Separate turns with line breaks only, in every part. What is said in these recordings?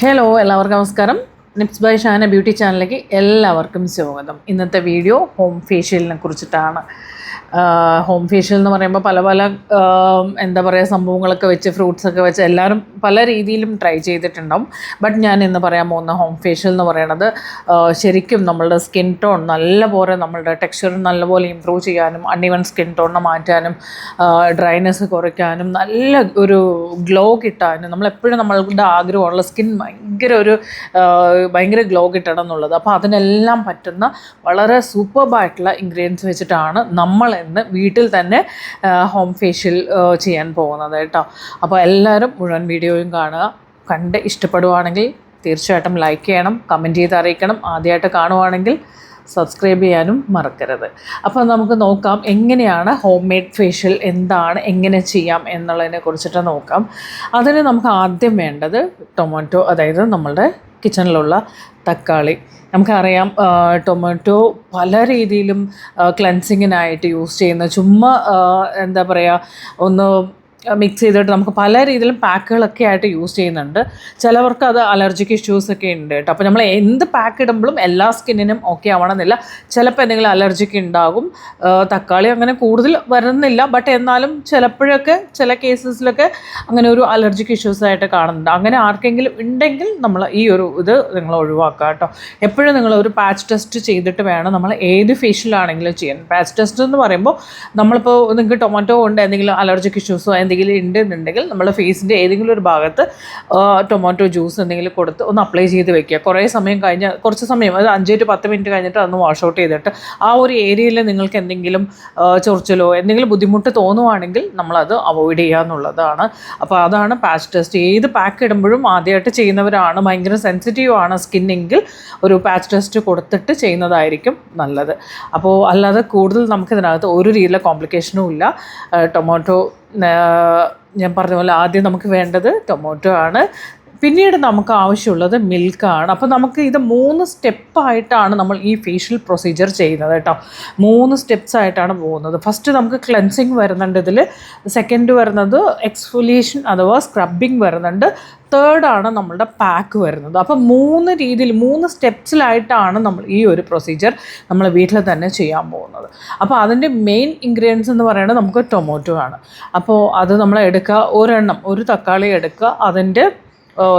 Hello എല്ലാവർക്കും നമസ്കാരം. Nips by Shana beauty ചാനലിലേക്ക് എല്ലാവർക്കും സ്വാഗതം. ഇന്നത്തെ വീഡിയോ ഹോം ഫേഷ്യലിനെ കുറിച്ചിട്ടാണ്. ഹോം ഫേഷ്യൽ എന്ന് പറയുമ്പോൾ പല പല എന്താ പറയുക സംഭവങ്ങളൊക്കെ വെച്ച് ഫ്രൂട്ട്സൊക്കെ വെച്ച് എല്ലാവരും പല രീതിയിലും ട്രൈ ചെയ്തിട്ടുണ്ടാവും. ബട്ട് ഞാൻ ഇന്ന് പറയാൻ പോകുന്ന ഹോം ഫേഷ്യൽ എന്ന് പറയുന്നത് ശരിക്കും നമ്മളുടെ സ്കിൻ ടോൺ നല്ലപോലെ നമ്മളുടെ ടെക്സ്ചർ നല്ലപോലെ ഇമ്പ്രൂവ് ചെയ്യാനും അൺഇവൺ സ്കിൻ ടോണിനെ മാറ്റാനും ഡ്രൈനെസ് കുറയ്ക്കാനും നല്ല ഒരു ഗ്ലോ കിട്ടാനും നമ്മളെപ്പോഴും നമ്മളുടെ ആഗ്രഹമുള്ള സ്കിൻ ഭയങ്കര ഒരു ഭയങ്കര ഗ്ലോ കിട്ടണം എന്നുള്ളത്. അപ്പോൾ അതിനെല്ലാം പറ്റുന്ന വളരെ സൂപ്പർബായിട്ടുള്ള ഇൻഗ്രീഡിയൻസ് വെച്ചിട്ടാണ് നമ്മൾ ഇന്ന് വീട്ടിൽ തന്നെ ഹോം ഫേഷ്യൽ ചെയ്യാൻ പോകുന്നത് കേട്ടോ. അപ്പോൾ എല്ലാവരും മുഴുവൻ വീഡിയോയും കാണുക. കണ്ട് ഇഷ്ടപ്പെടുവാണെങ്കിൽ തീർച്ചയായിട്ടും ലൈക്ക് ചെയ്യണം കമന്റ് ചെയ്ത് അറിയിക്കണം. ആദ്യമായിട്ട് കാണുവാണെങ്കിൽ സബ്സ്ക്രൈബ് ചെയ്യാനും മറക്കരുത്. അപ്പോൾ നമുക്ക് നോക്കാം എങ്ങനെയാണ് ഹോം മെയ്ഡ് ഫേഷ്യൽ എന്താണ് എങ്ങനെ ചെയ്യാം എന്നുള്ളതിനെ കുറിച്ചിട്ട് നോക്കാം. അതിന് നമുക്ക് ആദ്യം വേണ്ടത് ടൊമാറ്റോ അതായത് നമ്മളുടെ കിച്ചണിലുള്ള തക്കാളി. നമുക്കറിയാം ടൊമാറ്റോ പല രീതിയിലും ക്ലൻസിങ്ങിനായിട്ട് യൂസ് ചെയ്യുന്ന ചുമ്മാ എന്താ പറയുക ഒന്ന് മിക്സ് ചെയ്തിട്ട് നമുക്ക് പല രീതിയിലും പാക്കുകളൊക്കെ ആയിട്ട് യൂസ് ചെയ്യുന്നുണ്ട്. ചിലവർക്ക് അത് അലർജിക്ക് ഇഷ്യൂസ് ഒക്കെ ഉണ്ട് കേട്ടോ. അപ്പോൾ നമ്മൾ എന്ത് പാക്ക് ഇടുമ്പോഴും എല്ലാ സ്കിന്നിനും ഓക്കെ ആവണമെന്നില്ല. ചിലപ്പോൾ എന്തെങ്കിലും അലർജിക്ക് ഉണ്ടാകും. തക്കാളി അങ്ങനെ കൂടുതൽ വരുന്നില്ല. ബട്ട് എന്നാലും ചിലപ്പോഴൊക്കെ ചില കേസസിലൊക്കെ അങ്ങനെ ഒരു അലർജിക്ക് ഇഷ്യൂസ് ആയിട്ട് കാണുന്നുണ്ട്. അങ്ങനെ ആർക്കെങ്കിലും ഉണ്ടെങ്കിൽ നമ്മൾ ഈ ഒരു ഇത് നിങ്ങൾ ഒഴിവാക്കുക കേട്ടോ. എപ്പോഴും നിങ്ങൾ ഒരു പാച്ച് ടെസ്റ്റ് ചെയ്തിട്ട് വേണം നമ്മൾ ഏത് ഫേഷ്യലാണെങ്കിലും ചെയ്യാൻ. പാച്ച് ടെസ്റ്റ് എന്ന് പറയുമ്പോൾ നമ്മളിപ്പോൾ നിങ്ങൾക്ക് ടൊമാറ്റോ കൊണ്ട് എന്തെങ്കിലും അലർജിക്ക് ഇഷ്യൂസോ എന്തെങ്കിലും ഉണ്ട് എന്നുണ്ടെങ്കിൽ നമ്മൾ ഫേസിന്റെ ഏതെങ്കിലും ഒരു ഭാഗത്ത് ടൊമാറ്റോ ജ്യൂസ് എന്തെങ്കിലും കൊടുത്ത് ഒന്ന് അപ്ലൈ ചെയ്ത് വെക്കുക. കുറേ സമയം കഴിഞ്ഞ് കുറച്ച് സമയം അത് അഞ്ച് ടു പത്ത് മിനിറ്റ് കഴിഞ്ഞിട്ട് അതൊന്ന് വാഷ് ഔട്ട് ചെയ്തിട്ട് ആ ഒരു ഏരിയയിൽ നിങ്ങൾക്ക് എന്തെങ്കിലും ചൊറിച്ചിലോ എന്തെങ്കിലും ബുദ്ധിമുട്ട് തോന്നുവാണെങ്കിൽ നമ്മളത് അവോയ്ഡ് ചെയ്യുക എന്നുള്ളതാണ്. അപ്പോൾ അതാണ് പാച്ച് ടെസ്റ്റ് ഏത് പാക്ക് ഇടുമ്പോഴും ആദ്യമായിട്ട് ചെയ്യുന്നവരാണ് ഭയങ്കര സെൻസിറ്റീവ് ആണ് സ്കിന്നെങ്കിൽ ഒരു പാച്ച് ടെസ്റ്റ് കൊടുത്തിട്ട് ചെയ്യുന്നതായിരിക്കും നല്ലത്. അപ്പോൾ അല്ലാതെ കൂടുതൽ നമുക്കിതിനകത്ത് ഒരു രീതിയിലുള്ള കോംപ്ലിക്കേഷനും ഇല്ല. ടൊമാറ്റോ ഞാൻ പറഞ്ഞ പോലെ ആദ്യം നമുക്ക് വേണ്ടത് ടൊമാറ്റോ ആണ്. പിന്നീട് നമുക്ക് ആവശ്യമുള്ളത് മിൽക്കാണ്. അപ്പോൾ നമുക്ക് ഇത് മൂന്ന് സ്റ്റെപ്പായിട്ടാണ് നമ്മൾ ഈ ഫേഷ്യൽ പ്രൊസീജിയർ ചെയ്യുന്നത് കേട്ടോ. മൂന്ന് സ്റ്റെപ്സ് ആയിട്ടാണ് പോകുന്നത്. ഫസ്റ്റ് നമുക്ക് ക്ലെൻസിങ് വരുന്നുണ്ട് ഇതിൽ സെക്കൻഡ് വരുന്നത് എക്സ്ഫുലിയേഷൻ അഥവാ സ്ക്രബിങ് വരുന്നുണ്ട്. തേർഡാണ് നമ്മളുടെ പാക്ക് വരുന്നത്. അപ്പോൾ മൂന്ന് രീതിയിൽ മൂന്ന് സ്റ്റെപ്സിലായിട്ടാണ് നമ്മൾ ഈ ഒരു പ്രൊസീജിയർ നമ്മൾ വീട്ടിൽ തന്നെ ചെയ്യാൻ പോകുന്നത്. അപ്പോൾ അതിന്റെ മെയിൻ ഇൻഗ്രീഡിയൻസ് എന്ന് പറയുന്നത് നമുക്ക് ടൊമാറ്റോ ആണ്. അപ്പോൾ അത് നമ്മൾ എടുക്കുക. ഒരെണ്ണം ഒരു തക്കാളി എടുക്കുക. അതിന്റെ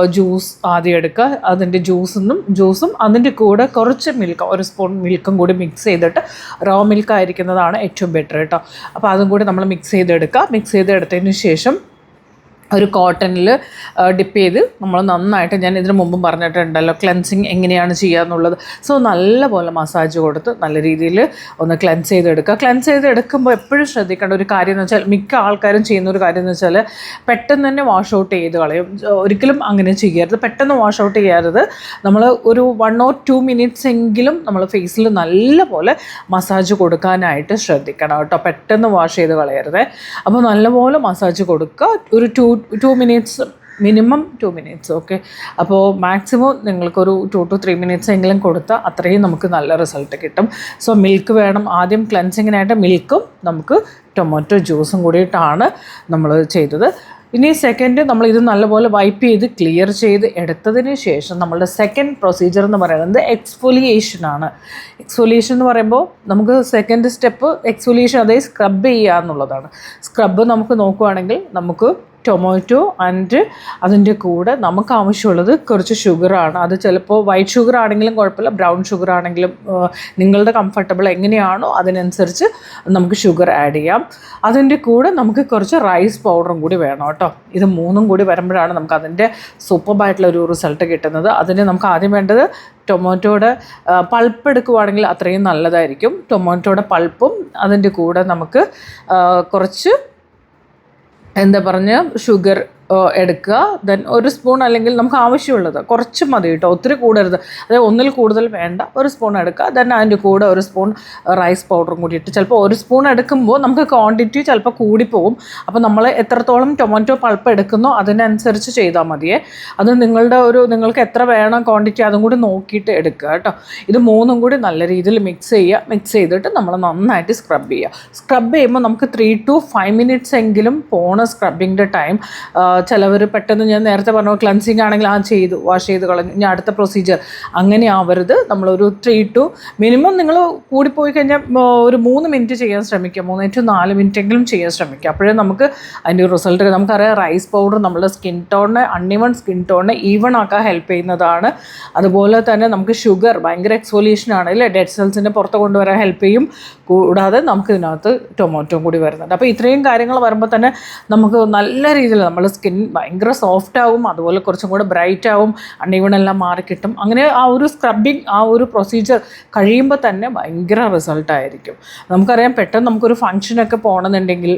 ജ്യൂസ് ആദ്യം എടുക്കുക. അതിന്റെ ജ്യൂസൊന്നും ജ്യൂസും അതിന്റെ കൂടെ കുറച്ച് മിൽക്ക് ഒരു സ്പൂൺ മിൽക്കും കൂടി മിക്സ് ചെയ്തിട്ട് റോ മിൽക്ക് ആയിരിക്കുന്നതാണ് ഏറ്റവും ബെറ്റർ കേട്ടോ. അപ്പോൾ അതും കൂടി നമ്മൾ മിക്സ് ചെയ്തെടുക്കുക. മിക്സ് ചെയ്തെടുത്തതിന് ശേഷം ഒരു കോട്ടണിൽ ഡിപ്പ് ചെയ്ത് നമ്മൾ നന്നായിട്ട് ഞാൻ ഇതിനു മുമ്പും പറഞ്ഞിട്ടുണ്ടല്ലോ ക്ലെൻസിങ് എങ്ങനെയാണ് ചെയ്യുക എന്നുള്ളത്. സോ നല്ലപോലെ മസാജ് കൊടുത്ത് നല്ല രീതിയിൽ ഒന്ന് ക്ലെൻസ് ചെയ്തെടുക്കുക. ക്ലെൻസ് ചെയ്തെടുക്കുമ്പോൾ എപ്പോഴും ശ്രദ്ധിക്കേണ്ട ഒരു കാര്യം എന്ന് വെച്ചാൽ മിക്ക ആൾക്കാരും ചെയ്യുന്ന ഒരു കാര്യം എന്ന് വെച്ചാൽ പെട്ടെന്ന് തന്നെ വാഷ് ഔട്ട് ചെയ്ത് കളയും. ഒരിക്കലും അങ്ങനെ ചെയ്യരുത്. പെട്ടെന്ന് വാഷ് ഔട്ട് ചെയ്യരുത് നമ്മൾ ഒരു വൺ ഓർ ടു മിനിറ്റ്സ് എങ്കിലും നമ്മൾ ഫേസിൽ നല്ലപോലെ മസാജ് കൊടുക്കാനായിട്ട് ശ്രദ്ധിക്കണം കേട്ടോ. പെട്ടെന്ന് വാഷ് ചെയ്ത് കളയരുത്. അപ്പോൾ നല്ലപോലെ മസാജ് കൊടുക്കുക. ഒരു two two minutes minimum two minutes okay അപ്പോൾ മാക്സിമം നിങ്ങൾക്കൊരു ടു ടു ത്രീ മിനിറ്റ്സ് എങ്കിലും കൊടുത്താൽ അത്രയും നമുക്ക് നല്ല റിസൾട്ട് കിട്ടും. സോ മിൽക്ക് വേണം. ആദ്യം ക്ലൻസിങ്ങിനായിട്ട് മിൽക്കും നമുക്ക് ടൊമാറ്റോ ജ്യൂസും കൂടിയിട്ടാണ് നമ്മൾ ചെയ്തത്. ഇനി സെക്കൻഡ് നമ്മൾ ഇത് നല്ലപോലെ വൈപ്പ് ചെയ്ത് ക്ലിയർ ചെയ്ത് എടുത്തതിന് ശേഷം നമ്മളുടെ സെക്കൻഡ് പ്രൊസീജിയർ എന്ന് പറയുന്നത് എക്സ്ഫോലിയേഷൻ ആണ്. എക്സ്ഫോലിയേഷൻ എന്ന് പറയുമ്പോൾ നമുക്ക് സെക്കൻഡ് സ്റ്റെപ്പ് എക്സ്ഫോലിയേഷൻ അതായത് സ്ക്രബ് ചെയ്യുക എന്നുള്ളതാണ് സ്ക്രബ് നമുക്ക് നോക്കുവാണെങ്കിൽ നമുക്ക് ടൊമാറ്റോ ആൻഡ് അതിന്റെ കൂടെ നമുക്ക് ആവശ്യമുള്ളത് കുറച്ച് ഷുഗറാണ് അത് ചിലപ്പോൾ വൈറ്റ് ഷുഗർ ആണെങ്കിലും കുഴപ്പമില്ല ബ്രൗൺ ഷുഗർ ആണെങ്കിലും നിങ്ങളുടെ കംഫർട്ടബിൾ എങ്ങനെയാണോ അതിനനുസരിച്ച് നമുക്ക് ഷുഗർ ആഡ് ചെയ്യാം. അതിന്റെ കൂടെ നമുക്ക് കുറച്ച് റൈസ് പൗഡറും കൂടി വേണം കേട്ടോ. ഇത് മൂന്നും കൂടി വരുമ്പോഴാണ് നമുക്ക് അതിന്റെ സൂപ്പർബായിട്ടുള്ള ഒരു റിസൾട്ട് കിട്ടുന്നത്. അതിന് നമുക്ക് ആദ്യം വേണ്ടത് ടൊമാറ്റോയുടെ പൾപ്പ് എടുക്കുവാണെങ്കിൽ അത്രയും നല്ലതായിരിക്കും. ടൊമാറ്റോയുടെ പൾപ്പും അതിന്റെ കൂടെ നമുക്ക് കുറച്ച് എന്താ പറഞ്ഞ? ഷുഗർ എടുക്കുക. ദെൻ ഒരു സ്പൂൺ അല്ലെങ്കിൽ നമുക്ക് ആവശ്യമുള്ളത് കുറച്ച് മതി കേട്ടോ. ഒത്തിരി കൂടരുത്. അതായത് ഒന്നിൽ കൂടുതൽ വേണ്ട. ഒരു സ്പൂൺ എടുക്കുക. ദെൻ അതിന്റെ കൂടെ ഒരു സ്പൂൺ റൈസ് പൗഡറും കൂടി ഇട്ട് ചിലപ്പോൾ ഒരു സ്പൂൺ എടുക്കുമ്പോൾ നമുക്ക് ക്വാണ്ടിറ്റി ചിലപ്പോൾ കൂടിപ്പോവും. അപ്പോൾ നമ്മൾ എത്രത്തോളം ടൊമാറ്റോ പൾപ്പ് എടുക്കുന്നോ അതിനനുസരിച്ച് ചെയ്താൽ മതിയേ. അത് നിങ്ങളുടെ ഒരു നിങ്ങൾക്ക് എത്ര വേണം ക്വാണ്ടിറ്റി അതും കൂടി നോക്കിയിട്ട് എടുക്കുക കേട്ടോ. ഇത് മൂന്നും കൂടി നല്ല രീതിയിൽ മിക്സ് ചെയ്യുക. മിക്സ് ചെയ്തിട്ട് നമ്മൾ നന്നായിട്ട് സ്ക്രബ് ചെയ്യുക. സ്ക്രബ് ചെയ്യുമ്പോൾ നമുക്ക് ത്രീ ടു ഫൈവ് മിനിറ്റ്സ് എങ്കിലും പോണ സ്ക്രബിങ്ങിന്റെ ടൈം ചിലവർ പെട്ടെന്ന് ഞാൻ നേരത്തെ പറഞ്ഞ ക്ലൻസിങ് ആണെങ്കിൽ ആ ചെയ്തു വാഷ് ചെയ്ത് കളഞ്ഞു. ഇനി അടുത്ത പ്രൊസീജിയർ അങ്ങനെ ആവരുത്. നമ്മളൊരു ത്രീ ടു മിനിമം നിങ്ങൾ കൂടിപ്പോയി കഴിഞ്ഞാൽ ഒരു മൂന്ന് മിനിറ്റ് ചെയ്യാൻ ശ്രമിക്കുക. മൂന്ന് ടു നാല് മിനിറ്റ് എങ്കിലും ചെയ്യാൻ ശ്രമിക്കുക. അപ്പോഴേ നമുക്ക് അതിന്റെ റിസൾട്ട് നമുക്കറിയാം. റൈസ് പൗഡർ നമ്മുടെ സ്കിൻ ടോണിനെ അൺഇവൺ സ്കിൻ ടോണിനെ ഈവൺ ആക്കാൻ ഹെൽപ്പ് ചെയ്യുന്നതാണ്. അതുപോലെ തന്നെ നമുക്ക് ഷുഗർ ഭയങ്കര എക്സോലിയേഷൻ ആണ് അല്ലേ? ഡെഡ് സെൽസിന്റെ പുറത്ത് കൊണ്ടുവരാൻ ഹെൽപ്പ് ചെയ്യും. കൂടാതെ നമുക്ക് ഇതിനകത്ത് ടൊമാറ്റോ കൂടി വരുന്നുണ്ട്. അപ്പോൾ ഇത്രയും കാര്യങ്ങൾ വരുമ്പോൾ തന്നെ നമുക്ക് നല്ല രീതിയിൽ നമ്മൾ സ്കിൻ ഭയങ്കര സോഫ്റ്റ് ആവും അതുപോലെ കുറച്ചും കൂടെ ബ്രൈറ്റ് ആവും അണ്ണീവണെല്ലാം മാറി മാറിക്കിട്ടും അങ്ങനെ ആ ഒരു സ്ക്രബിങ് ആ ഒരു പ്രൊസീജിയർ കഴിയുമ്പോൾ തന്നെ ഭയങ്കര റിസൾട്ടായിരിക്കും നമുക്കറിയാം പെട്ടെന്ന് നമുക്കൊരു ഫംഗ്ഷനൊക്കെ പോകണമെന്നുണ്ടെങ്കിൽ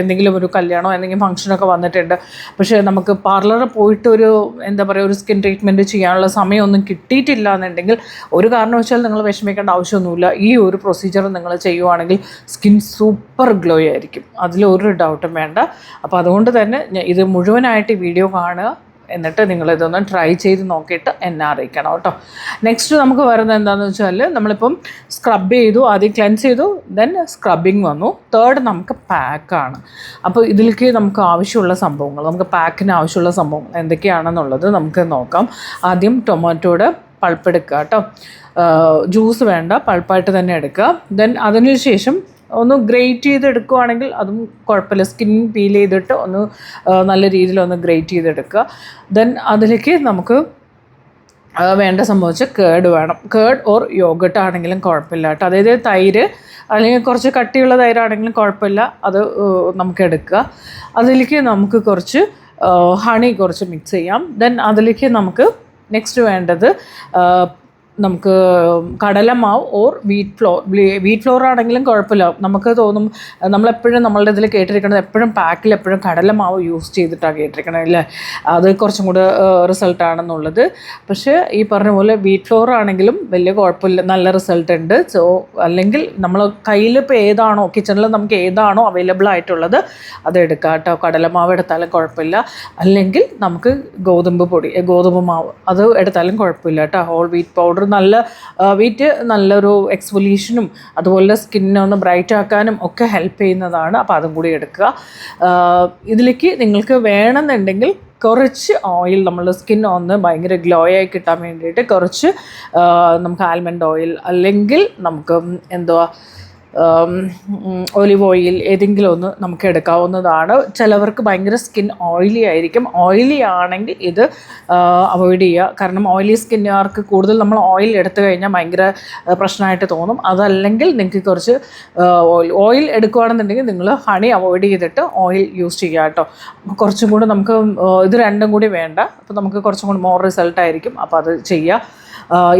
എന്തെങ്കിലും ഒരു കല്യാണമോ എന്തെങ്കിലും ഫംഗ്ഷനൊക്കെ വന്നിട്ടുണ്ട്. പക്ഷേ നമുക്ക് പാർലറിൽ പോയിട്ട് ഒരു എന്താ പറയുക ഒരു സ്കിൻ ട്രീറ്റ്മെന്റ് ചെയ്യാനുള്ള സമയമൊന്നും കിട്ടിയിട്ടില്ല എന്നുണ്ടെങ്കിൽ ഒരു കാരണവശാലും നിങ്ങൾ വിഷമിക്കേണ്ട ആവശ്യമൊന്നുമില്ല. ഈ ഒരു പ്രൊസീജിയർ നിങ്ങൾ ചെയ്യുവാണെങ്കിൽ സ്കിൻ സൂപ്പർ ഗ്ലോ ആയിരിക്കും. അതിലൊരു ഡൗട്ടും വേണ്ട. അപ്പോൾ അതുകൊണ്ട് തന്നെ ഇത് മുഴുവനായിട്ട് ഈ വീഡിയോ കാണുക. എന്നിട്ട് നിങ്ങളിതൊന്ന് ട്രൈ ചെയ്ത് നോക്കിയിട്ട് എന്നെ അറിയിക്കണം കേട്ടോ. നെക്സ്റ്റ് നമുക്ക് വരുന്നത് എന്താണെന്ന് വെച്ചാൽ നമ്മളിപ്പം സ്ക്രബ് ചെയ്തു ആദ്യം ക്ലെൻസ് ചെയ്തു ദെൻ സ്ക്രബിങ് വന്നു. തേർഡ് നമുക്ക് പാക്കാണ് അപ്പോൾ ഇതിലേക്ക് നമുക്ക് ആവശ്യമുള്ള സംഭവങ്ങൾ നമുക്ക് പാക്കിന് ആവശ്യമുള്ള സംഭവങ്ങൾ എന്തൊക്കെയാണെന്നുള്ളത് നമുക്ക് നോക്കാം. ആദ്യം ടൊമാറ്റോയുടെ പൾപ്പെടുക്കുക കേട്ടോ. ജ്യൂസ് വേണ്ട പൾപ്പായിട്ട് തന്നെ എടുക്കുക. ദെൻ അതിന് ശേഷം ഒന്ന് ഗ്രേറ്റ് ചെയ്ത് എടുക്കുവാണെങ്കിൽ അതും കുഴപ്പമില്ല. സ്കിൻ പീൽ ചെയ്തിട്ട് ഒന്ന് നല്ല രീതിയിൽ ഒന്ന് ഗ്രേറ്റ് ചെയ്തെടുക്കുക. ദെൻ അതിലേക്ക് നമുക്ക് വേണ്ട സംഭവിച്ച കേഡ് വേണം. കേഡ് ഓർ യോഗട്ട് ആണെങ്കിലും കുഴപ്പമില്ല കേട്ടോ. അതായത് തൈര് അല്ലെങ്കിൽ കുറച്ച് കട്ടിയുള്ള തൈരാണെങ്കിലും കുഴപ്പമില്ല. അത് നമുക്ക് എടുക്കുക. അതിലേക്ക് നമുക്ക് കുറച്ച് ഹണി കുറച്ച് മിക്സ് ചെയ്യാം. ദെൻ അതിലേക്ക് നമുക്ക് നെക്സ്റ്റ് വേണ്ടത് നമുക്ക് കടലമാവ് or wheat flour wheat flour ആണെങ്കിലും കുഴപ്പമില്ല. നമുക്ക് തോന്നും നമ്മളെപ്പോഴും നമ്മളുടെ ഇതിൽ കേട്ടിരിക്കുന്നത് എപ്പോഴും പാക്കിൽ എപ്പോഴും കടലമാവ് യൂസ് ചെയ്തിട്ടാണ് കേട്ടിരിക്കണത് അല്ലേ? അത് കുറച്ചും കൂടെ റിസൾട്ടാണെന്നുള്ളത് പക്ഷേ ഈ പറഞ്ഞ പോലെ വീറ്റ് ഫ്ലോർ ആണെങ്കിലും വലിയ കുഴപ്പമില്ല നല്ല റിസൾട്ട് ഉണ്ട്. സോ അല്ലെങ്കിൽ നമ്മൾ കയ്യിൽ ഇപ്പോൾ ഏതാണോ കിച്ചണിൽ നമുക്ക് ഏതാണോ അവൈലബിൾ ആയിട്ടുള്ളത് അത് എടുക്കാം കേട്ടോ. കടലമാവ് എടുത്താലും കുഴപ്പമില്ല. അല്ലെങ്കിൽ നമുക്ക് ഗോതമ്പ് പൊടി ഗോതമ്പ് മാവ് അത് എടുത്താലും കുഴപ്പമില്ല കേട്ടോ. ഹോൾ വീറ്റ് പൗഡർ നല്ല വീറ്റ് നല്ലൊരു എക്സ്ഫൊല്യൂഷനും അതുപോലെ സ്കിന്നെ ഒന്ന് ബ്രൈറ്റ് ആക്കാനും ഒക്കെ ഹെൽപ്പ് ചെയ്യുന്നതാണ്. അപ്പോൾ അതും കൂടി എടുക്കുക. ഇതിലേക്ക് നിങ്ങൾക്ക് വേണമെന്നുണ്ടെങ്കിൽ കുറച്ച് ഓയിൽ നമ്മൾ സ്കിൻ ഒന്ന് ഭയങ്കര ഗ്ലോ ആയി കിട്ടാൻ വേണ്ടിയിട്ട് കുറച്ച് നമുക്ക് ആൽമണ്ട് ഓയിൽ അല്ലെങ്കിൽ നമുക്ക് എന്തുവാ ഒലിവ് ഓയിൽ ഏതെങ്കിലും ഒന്ന് നമുക്ക് എടുക്കാവുന്നതാണ്. ചിലവർക്ക് ഭയങ്കര സ്കിൻ ഓയിലി ആയിരിക്കും. ഓയിലി ആണെങ്കിൽ ഇത് അവോയ്ഡ് ചെയ്യുക. കാരണം ഓയിലി സ്കിന്നുകാർക്ക് കൂടുതൽ നമ്മൾ ഓയിൽ എടുത്തു കഴിഞ്ഞാൽ ഭയങ്കര പ്രശ്നമായിട്ട് തോന്നും. അതല്ലെങ്കിൽ നിങ്ങൾക്ക് കുറച്ച് ഓയിൽ ഓയിൽ എടുക്കുകയാണെന്നുണ്ടെങ്കിൽ നിങ്ങൾ ഹണി അവോയ്ഡ് ചെയ്തിട്ട് ഓയിൽ യൂസ് ചെയ്യുക കേട്ടോ. കുറച്ചും കൂടി നമുക്ക് ഇത് രണ്ടും കൂടി വേണ്ട. അപ്പോൾ നമുക്ക് കുറച്ചും കൂടി മോർ റിസൾട്ട് ആയിരിക്കും അപ്പോൾ അത് ചെയ്യുക.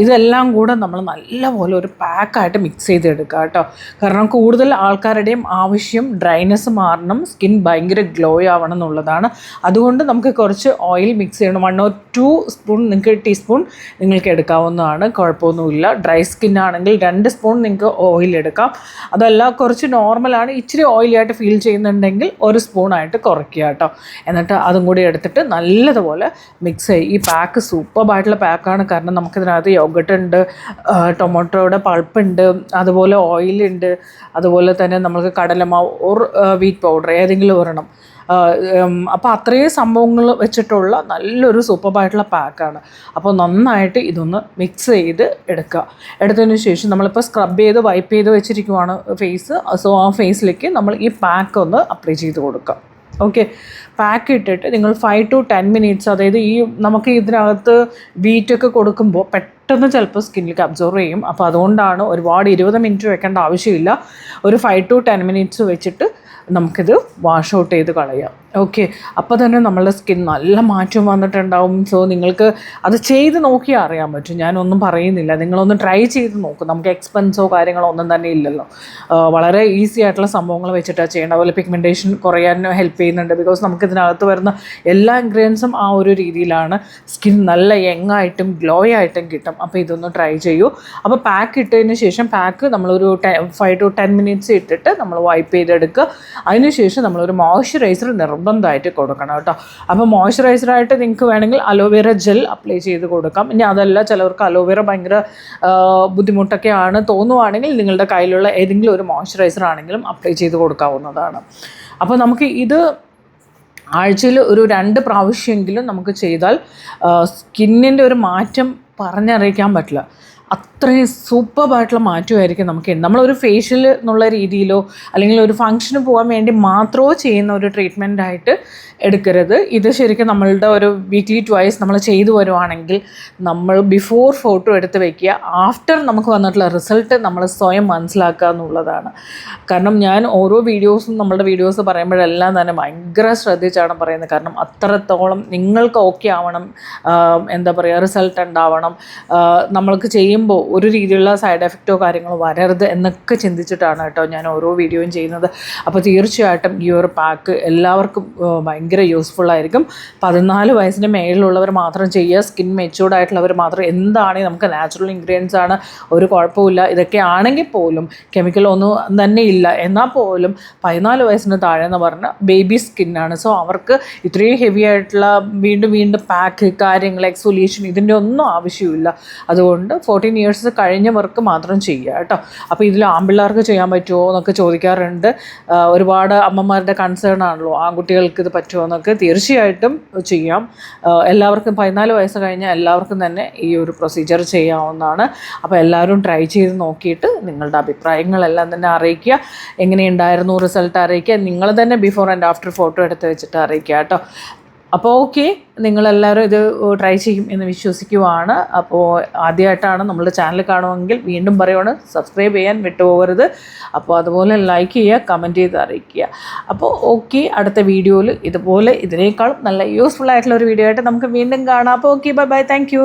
ഇതെല്ലാം കൂടെ നമ്മൾ നല്ലപോലെ ഒരു പാക്കായിട്ട് മിക്സ് ചെയ്തെടുക്കുക കേട്ടോ. കാരണം കൂടുതൽ ആൾക്കാരുടെയും ആവശ്യം ഡ്രൈനെസ് മാറണം സ്കിൻ ഭയങ്കര ഗ്ലോ ആവണം എന്നുള്ളതാണ്. അതുകൊണ്ട് നമുക്ക് കുറച്ച് ഓയിൽ മിക്സ് ചെയ്യണം. വൺ ഓർ ടു സ്പൂൺ നിങ്ങൾക്ക് ടീസ്പൂൺ നിങ്ങൾക്ക് എടുക്കാവുന്നതാണ്. കുഴപ്പമൊന്നുമില്ല. ഡ്രൈ സ്കിൻ ആണെങ്കിൽ രണ്ട് സ്പൂൺ നിങ്ങൾക്ക് ഓയിൽ എടുക്കാം. അതല്ല കുറച്ച് നോർമലാണ് ഇച്ചിരി ഓയിലി ആയിട്ട് ഫീൽ ചെയ്യുന്നുണ്ടെങ്കിൽ ഒരു സ്പൂണായിട്ട് കുറയ്ക്കുക കേട്ടോ. എന്നിട്ട് അതും കൂടി എടുത്തിട്ട് നല്ലതുപോലെ മിക്സ് ചെയ്യും ഈ പാക്ക് സൂപ്പറായിട്ടുള്ള പാക്കാണ് കാരണം നമുക്കിതിനകത്ത് യോഗട്ട് ഉണ്ട് ടൊമാറ്റോയുടെ പൾപ്പുണ്ട് അതുപോലെ ഓയിലുണ്ട് അതുപോലെ തന്നെ നമുക്ക് കടലമാവ് ഓർ വീറ്റ് പൗഡർ ഏതെങ്കിലും ഒരെണ്ണം. അപ്പോൾ അത്രയും സംഭവങ്ങൾ വെച്ചിട്ടുള്ള നല്ലൊരു സൂപ്പറായിട്ടുള്ള പാക്കാണ് അപ്പോൾ നന്നായിട്ട് ഇതൊന്ന് മിക്സ് ചെയ്ത് എടുക്കുക. എടുത്തതിന് ശേഷം നമ്മളിപ്പോൾ സ്ക്രബ് ചെയ്ത് വൈപ്പ് ചെയ്ത് വെച്ചിരിക്കുവാണ് ഫേസ് സോ ആ ഫേസിലേക്ക് നമ്മൾ ഈ പാക്ക് ഒന്ന് അപ്ലൈ ചെയ്ത് കൊടുക്കുക. ഓക്കെ പാക്ക് ഇട്ടിട്ട് നിങ്ങൾ ഫൈവ് ടു ടെൻ മിനിറ്റ്സ് അതായത് ഈ നമുക്ക് ഇതിനകത്ത് വീറ്റൊക്കെ കൊടുക്കുമ്പോൾ പെട്ടെന്ന് ചിലപ്പോൾ സ്കിന്നിലേക്ക് അബ്സോർവ് ചെയ്യും. അപ്പോൾ അതുകൊണ്ടാണ് ഒരുപാട് ഇരുപത് മിനിറ്റ് വെക്കേണ്ട ആവശ്യമില്ല. ഒരു ഫൈവ് ടു ടെൻ മിനിറ്റ്സ് വെച്ചിട്ട് നമുക്കിത് വാഷ് ഔട്ട് ചെയ്ത് കളയാം. ഓക്കെ അപ്പോൾ തന്നെ നമ്മളുടെ സ്കിൻ നല്ല മാറ്റം വന്നിട്ടുണ്ടാവും. സോ നിങ്ങൾക്ക് അത് ചെയ്ത് നോക്കിയാൽ അറിയാൻ പറ്റും. ഞാനൊന്നും പറയുന്നില്ല. നിങ്ങളൊന്ന് ട്രൈ ചെയ്ത് നോക്കും. നമുക്ക് എക്സ്പെൻസോ കാര്യങ്ങളോ ഒന്നും തന്നെ ഇല്ലല്ലോ. വളരെ ഈസി ആയിട്ടുള്ള സംഭവങ്ങൾ വെച്ചിട്ടാണ് ചെയ്യേണ്ടത് അതുപോലെ പിഗ്മെന്റേഷൻ കുറയാൻ ഹെൽപ്പ് ചെയ്യുന്നുണ്ട്. ബിക്കോസ് നമുക്ക് ഇതിനകത്ത് വരുന്ന എല്ലാ ഇൻഗ്രീഡിയൻസും ആ ഒരു രീതിയിലാണ്. സ്കിൻ നല്ല യങ് ആയിട്ടും ഗ്ലോ ആയിട്ടും കിട്ടും. അപ്പോൾ ഇതൊന്ന് ട്രൈ ചെയ്യൂ. അപ്പോൾ പാക്ക് ഇട്ടതിന് ശേഷം പാക്ക് നമ്മളൊരു ഫൈവ് ടു ടെൻ മിനിറ്റ്സ് ഇട്ടിട്ട് നമ്മൾ വൈപ്പ് ചെയ്തെടുക്കുക. അതിനുശേഷം നമ്മളൊരു മോയ്സ്ചറൈസർ നിർബന്ധമായിട്ട് കൊടുക്കണം കേട്ടോ. അപ്പോൾ മോയ്സ്ചറൈസറായിട്ട് നിങ്ങൾക്ക് വേണമെങ്കിൽ അലോവേറ ജെൽ അപ്ലൈ ചെയ്ത് കൊടുക്കാം. ഇനി അതല്ല ചിലവർക്ക് അലോവേറ ഭയങ്കര ബുദ്ധിമുട്ടൊക്കെയാണ് തോന്നുവാണെങ്കിൽ നിങ്ങളുടെ കയ്യിലുള്ള ഏതെങ്കിലും ഒരു മോയ്സ്ചറൈസർ ആണെങ്കിലും അപ്ലൈ ചെയ്ത് കൊടുക്കാവുന്നതാണ്. അപ്പോൾ നമുക്ക് ഇത് ആഴ്ചയിൽ ഒരു രണ്ട് പ്രാവശ്യമെങ്കിലും നമുക്ക് ചെയ്താൽ സ്കിന്നിന്റെ ഒരു മാറ്റം പറഞ്ഞറിയിക്കാൻ പറ്റില്ല. അത്രയും സൂപ്പറായിട്ടുള്ള മാറ്റമായിരിക്കും നമുക്ക് നമ്മളൊരു ഫേഷ്യൽ എന്നുള്ള രീതിയിലോ അല്ലെങ്കിൽ ഒരു ഫങ്ഷന് പോകാൻ വേണ്ടി മാത്രമോ ചെയ്യുന്ന ഒരു ട്രീറ്റ്മെന്റ് ആയിട്ട് എടുക്കരുത്. ഇത് ശരിക്കും നമ്മളുടെ ഒരു വീക്ക്ലി ട്വൈസ് നമ്മൾ ചെയ്തു വരുവാണെങ്കിൽ നമ്മൾ ബിഫോർ ഫോട്ടോ എടുത്ത് വയ്ക്കുക ആഫ്റ്റർ നമുക്ക് വന്നിട്ടുള്ള റിസൾട്ട് നമ്മൾ സ്വയം മനസ്സിലാക്കുക എന്നുള്ളതാണ്. കാരണം ഞാൻ ഓരോ വീഡിയോസും നമ്മളുടെ വീഡിയോസ് പറയുമ്പോഴെല്ലാം തന്നെ ഭയങ്കര ശ്രദ്ധിച്ചാണ് പറയുന്നത്. കാരണം അത്രത്തോളം നിങ്ങൾക്ക് ഓക്കെ ആവണം എന്താ പറയുക റിസൾട്ട് ഉണ്ടാവണം. നമ്മൾക്ക് ചെയ്യുമ്പോൾ ഒരു രീതിയിലുള്ള സൈഡ് എഫക്റ്റോ കാര്യങ്ങളോ വരരുത് എന്നൊക്കെ ചിന്തിച്ചിട്ടാണ് കേട്ടോ ഞാൻ ഓരോ വീഡിയോയും ചെയ്യുന്നത്. അപ്പോൾ തീർച്ചയായിട്ടും ഈ ഒരു പാക്ക് എല്ലാവർക്കും ഭയങ്കര യൂസ്ഫുൾ ആയിരിക്കും. പതിനാല് വയസ്സിന് മേളിലുള്ളവർ മാത്രം ചെയ്യുക സ്കിൻ മെച്ചൂർഡ് ആയിട്ടുള്ളവർ മാത്രം എന്താണ് നമുക്ക് നാച്ചുറൽ ഇൻഗ്രീഡിയൻസ് ആണ് ഒരു കുഴപ്പമില്ല ഇതൊക്കെ ആണെങ്കിൽ പോലും കെമിക്കൽ ഒന്നും തന്നെ ഇല്ല. എന്നാൽ പോലും പതിനാല് വയസ്സിന് താഴെ എന്ന് പറഞ്ഞാൽ ബേബി സ്കിന്നാണ് സോ അവർക്ക് ഇത്രയും ഹെവി ആയിട്ടുള്ള വീണ്ടും വീണ്ടും പാക്ക് കാര്യങ്ങൾ എക്സ്ഫൊലിയേഷൻ ഇതിന്റെ ഒന്നും ആവശ്യമില്ല. അതുകൊണ്ട് ഫോർട്ടീൻ ഇയേഴ്സ് കഴിഞ്ഞവർക്ക് മാത്രം ചെയ്യുക കേട്ടോ. അപ്പോൾ ഇതിൽ ആൺപിള്ളേർക്ക് ചെയ്യാൻ പറ്റുമോ എന്നൊക്കെ ചോദിക്കാറുണ്ട്. ഒരുപാട് അമ്മമാരുടെ കൺസേൺ ആണല്ലോ. ആൺകുട്ടികൾക്ക് ഇത് പറ്റുമോ എന്നൊക്കെ തീർച്ചയായിട്ടും ചെയ്യാം. എല്ലാവർക്കും പതിനാല് വയസ്സ് കഴിഞ്ഞാൽ എല്ലാവർക്കും തന്നെ ഈ ഒരു പ്രൊസീജിയർ ചെയ്യാവുന്നതാണ്. അപ്പോൾ എല്ലാവരും ട്രൈ ചെയ്ത് നോക്കിയിട്ട് നിങ്ങളുടെ അഭിപ്രായങ്ങളെല്ലാം തന്നെ അറിയിക്കുക. എങ്ങനെയുണ്ടായിരുന്നു റിസൾട്ട് അറിയിക്കുക. നിങ്ങൾ തന്നെ ബിഫോർ ആൻഡ് ആഫ്റ്റർ ഫോട്ടോ എടുത്ത് വെച്ചിട്ട് അറിയിക്കുക കേട്ടോ. അപ്പോൾ ഓക്കെ നിങ്ങളെല്ലാവരും ഇത് ട്രൈ ചെയ്യും എന്ന് വിശ്വസിക്കുവാണ്. അപ്പോൾ ആദ്യമായിട്ടാണ് നമ്മുടെ ചാനൽ കാണുമെങ്കിൽ വീണ്ടും പറയുവാണ് സബ്സ്ക്രൈബ് ചെയ്യാൻ വിട്ടുപോകരുത്. അപ്പോൾ അതുപോലെ ലൈക്ക് ചെയ്യുക കമന്റ് ചെയ്ത് അറിയിക്കുക. അപ്പോൾ ഓക്കെ അടുത്ത വീഡിയോയിൽ ഇതുപോലെ ഇതിനേക്കാളും നല്ല യൂസ്ഫുൾ ആയിട്ടുള്ള ഒരു വീഡിയോ ആയിട്ട് നമുക്ക് വീണ്ടും കാണാം. അപ്പോൾ ഓക്കെ ബൈ ബൈ താങ്ക്